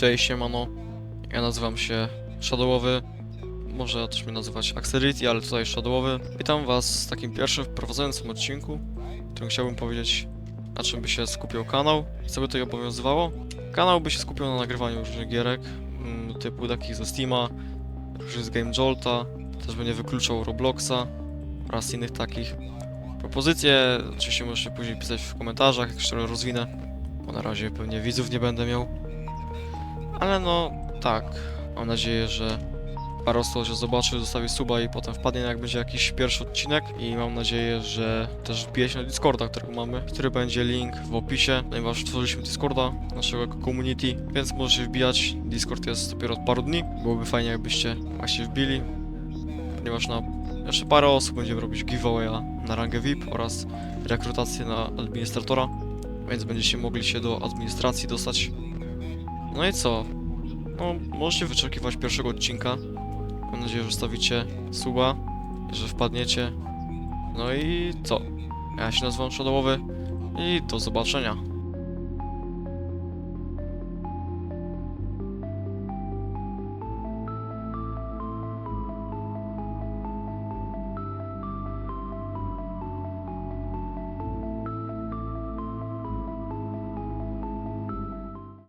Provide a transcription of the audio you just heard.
Cześć, siemano. Ja nazywam się Shadowowy. Może też mnie nazywać Axelity, ale tutaj Shadowowy. Witam was w takim pierwszym wprowadzającym odcinku, w którym chciałbym powiedzieć, na czym by się skupiał kanał i co by tutaj obowiązywało. Kanał by się skupiał na nagrywaniu różnych gierek, mm, typu takich ze Steama, różnych z Game Jolta, też będzie wykluczał Robloxa oraz innych takich. Propozycje oczywiście możecie później pisać w komentarzach, jak się rozwinę, bo na razie pewnie widzów nie będę miał. Ale no, tak. Mam nadzieję, że parę osób się zobaczy, zostawi suba i potem wpadnie jak będzie jakiś pierwszy odcinek. I mam nadzieję, że też wbije się na Discorda, którego mamy, który będzie link w opisie, ponieważ tworzyliśmy Discorda, naszego community, więc możecie wbijać. Discord jest dopiero od paru dni. Byłoby fajnie, jakbyście właśnie wbili, ponieważ na jeszcze parę osób będziemy robić giveawaya na rangę VIP oraz rekrutację na administratora, więc będziecie mogli się do administracji dostać no i co? No, możecie wyczekiwać pierwszego odcinka. Mam nadzieję, że stawicie suba, że wpadniecie. No i co? Ja się nazywam Shadowowy i do zobaczenia.